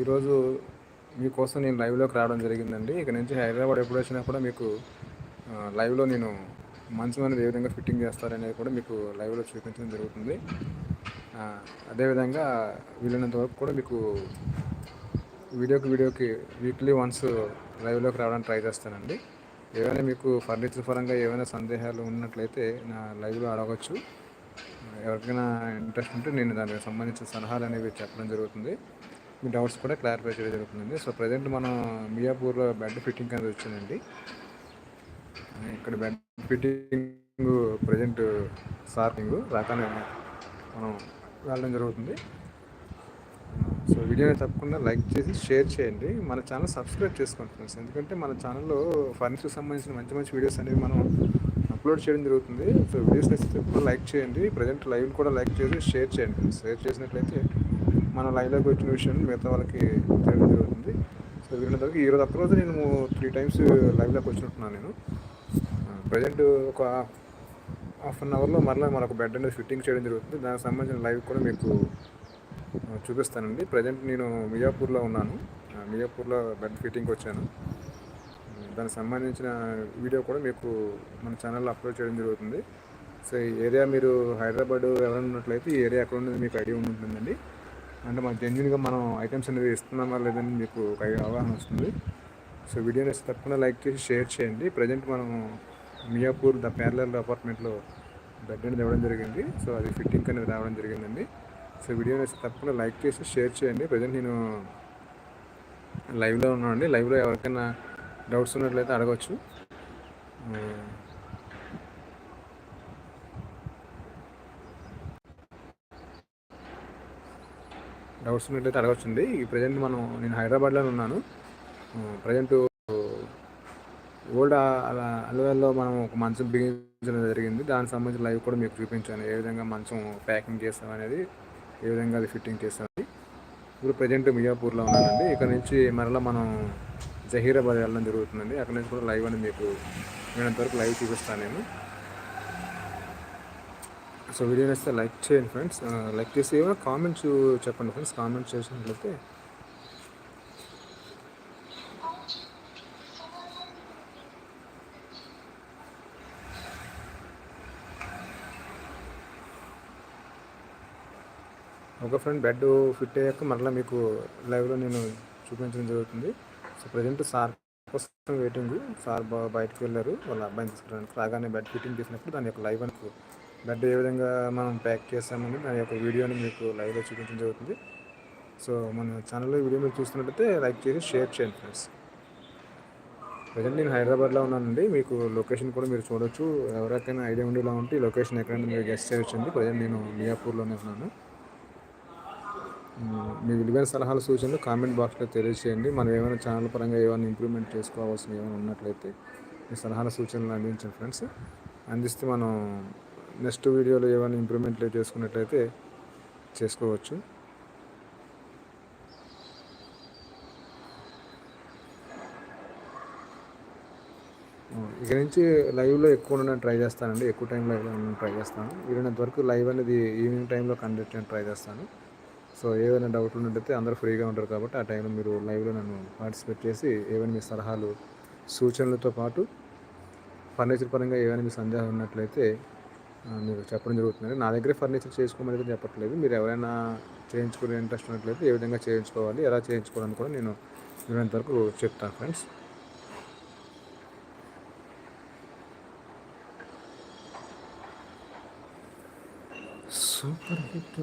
ఈరోజు మీకోసం నేను లైవ్లోకి రావడం జరిగిందండి. ఇక నుంచి హైదరాబాద్ ఎప్పుడు వచ్చినా కూడా మీకు లైవ్లో నేను మంచం అనేది ఏ విధంగా ఫిట్టింగ్ చేస్తారనేది కూడా మీకు లైవ్లో చూపించడం జరుగుతుంది. అదేవిధంగా వీలైనంత వరకు కూడా మీకు వీడియోకి వీడియోకి వీక్లీ వన్స్ లైవ్లోకి రావడానికి ట్రై చేస్తానండి. ఏమైనా మీకు ఫర్నిచర్ పరంగా ఏమైనా సందేహాలు ఉన్నట్లయితే నా లైవ్లో అడగచ్చు. ఎవరికైనా ఇంట్రెస్ట్ ఉంటే నేను దానికి సంబంధించిన సలహాలు అనేవి చెప్పడం జరుగుతుంది. మీ డౌట్స్ కూడా క్లారిఫై చేయడం జరుగుతుందండి. సో ప్రజెంట్ మనం మియాపూర్లో బెడ్ ఫిట్టింగ్ అనేది వచ్చిందండి. ఇక్కడ బెడ్ ఫిట్టింగ్ ప్రజెంట్ సార్టింగ్ రాగానే మనం వెళ్ళడం జరుగుతుంది. సో వీడియోని తప్పకుండా లైక్ చేసి షేర్ చేయండి. మన ఛానల్ సబ్స్క్రైబ్ చేసుకోండి ఫ్రెండ్స్. ఎందుకంటే మన ఛానల్లో ఫర్నిచర్కి సంబంధించిన మంచి మంచి వీడియోస్ అనేవి మనం అప్లోడ్ చేయడం జరుగుతుంది. సో వీడియోస్ నచ్చితే లైక్ చేయండి. ప్రజెంట్ లైవ్ కూడా లైక్ చేసి షేర్ చేయండి షేర్ చేసినట్లయితే మన లైవ్లోకి వచ్చిన విషయం మిగతా వాళ్ళకి తెలియడం జరుగుతుంది. సో వీళ్ళందరికీ ఈరోజు ఒక్కరోజు నేను త్రీ టైమ్స్ లైవ్లోకి వచ్చినట్టున్నాను నేను. ప్రజెంట్ ఒక హాఫ్ అన్ అవర్లో మరలా మనకు బెడ్ అనేది ఫిట్టింగ్ చేయడం జరుగుతుంది. దానికి సంబంధించిన లైవ్ కూడా మీకు చూపిస్తానండి. ప్రజెంట్ నేను మియాపూర్లో ఉన్నాను. మియాపూర్లో బెడ్ ఫిట్టింగ్కి వచ్చాను. దానికి సంబంధించిన వీడియో కూడా మీకు మన ఛానల్లో అప్లోడ్ చేయడం జరుగుతుంది. సో ఈ ఏరియా మీరు హైదరాబాద్ ఎవరైనా ఉన్నట్లయితే ఈ ఏరియా ఎక్కడ ఉన్నది మీకు ఐడియా ఉంటుందండి. అంటే మన జెన్యున్గా మనం ఐటమ్స్ అనేది ఇస్తున్నామా లేదని మీకు అవగాహన వస్తుంది. సో వీడియోని తప్పకుండా లైక్ చేసి షేర్ చేయండి. ప్రజెంట్ మనం మియాపూర్ ద ప్యారలర్ అపార్ట్మెంట్లో బెడ్ అనేది ఇవ్వడం జరిగింది. సో అది ఫిట్టింగ్ అనేది రావడం జరిగిందండి. సో వీడియోని తప్పకుండా లైక్ చేసి షేర్ చేయండి. ప్రజెంట్ నేను లైవ్లో ఉన్నానండి. లైవ్లో ఎవరికైనా డౌట్స్ ఉన్నట్లయితే అడగచ్చు. డౌట్స్ ఉన్నట్లయితే అడగచ్చుండి ఈ ప్రజెంట్ మనం నేను హైదరాబాద్లో ఉన్నాను. ప్రజెంట్ ఓల్డ్ అలా అలవేల్లో మనం ఒక మంచం బిగించడం జరిగింది. దానికి సంబంధించిన లైవ్ కూడా మీకు చూపించాను. ఏ విధంగా మంచం ప్యాకింగ్ చేస్తాం అనేది ఏ విధంగా అది ఫిట్టింగ్ చేస్తాం ఇప్పుడు ప్రజెంట్ మియాపూర్లో ఉన్నానండి. ఇక్కడ నుంచి మరలా మనం జహీరాబాద్ వెళ్ళడం జరుగుతుందండి. అక్కడ నుంచి కూడా లైవ్ అని మీకు నేనంతవరకు లైవ్ చూపిస్తాను నేను. సో వీడియో నేస్తే లైక్ చేయండి ఫ్రెండ్స్. లైక్ చేసి ఏమైనా కామెంట్స్ చెప్పండి ఫ్రెండ్స్. కామెంట్స్ చేసినట్లయితే ఒక ఫ్రెండ్ బెడ్ ఫిట్ అయ్యాక మరలా మీకు లైవ్లో నేను చూపించడం జరుగుతుంది. సో ప్రజెంట్ సార్ కోసం వెయిటింగ్. సార్ బయటకు వెళ్ళారు. వాళ్ళ అబ్బాయిని తీసుకురావడానికి రాగానే బెడ్ ఫిట్టింగ్ చేసినప్పుడు దాని యొక్క లైవ్ అనుకో బెడ్ ఏ విధంగా మనం ప్యాక్ చేస్తామని నా యొక్క వీడియోని మీకు లైవ్లో చూపించడం జరుగుతుంది. సో మన ఛానల్లో వీడియో మీరు చూస్తున్నట్లయితే లైక్ చేసి షేర్ చేయండి ఫ్రెండ్స్. ప్రజెంట్ నేను హైదరాబాద్లో ఉన్నానండి. మీకు లొకేషన్ కూడా మీరు చూడొచ్చు. ఎవరికైనా ఐడియా ఉండేలా ఉంటే లొకేషన్ ఎక్కడైనా మీరు గెస్ట్ చేయొచ్చండి ప్రజెంట్ నేను మియాపూర్లోనే ఉన్నాను. మీ విలువైన సలహాలు సూచనలు కామెంట్ బాక్స్లో తెలియజేయండి. మనం ఏమైనా ఛానల్ పరంగా ఏమైనా ఇంప్రూవ్మెంట్ చేసుకోవాల్సిన ఏమైనా ఉన్నట్లయితే మీ సలహాల సూచనలు అందించండి ఫ్రెండ్స్. అందిస్తే మనం నెక్స్ట్ వీడియోలో ఏమైనా ఇంప్రూవ్మెంట్లు చేసుకున్నట్లయితే చేసుకోవచ్చు. ఇక నుంచి లైవ్లో ఎక్కువ ఉండడానికి ట్రై చేస్తానండి. ఎక్కువ టైం లైవ్లో ఉండడానికి ట్రై చేస్తాను. వీలైనంత వరకు లైవ్ అనేది ఈవినింగ్ టైంలో కండక్ట్ చేయడానికి ట్రై చేస్తాను. సో ఏదైనా డౌట్లు ఉన్నట్టయితే అందరూ ఫ్రీగా ఉంటారు కాబట్టి ఆ టైంలో మీరు లైవ్లో నన్ను పార్టిసిపేట్ చేసి ఏవైనా మీ సలహాలు సూచనలతో పాటు ఫర్నిచర్ పరంగా ఏవైనా మీ సందేహం ఉన్నట్లయితే మీకు చెప్పడం జరుగుతుంది నా దగ్గర ఫర్నిచర్ చేసుకోమని చెప్పట్లేదు. మీరు ఎవరైనా చేయించుకునే ఇంట్రెస్ట్ ఉన్నట్లయితే ఏ విధంగా చేయించుకోవాలి ఎలా చేయించుకోవాలని కూడా నేను వీరంతవరకు చెప్తాను ఫ్రెండ్స్. Super hit.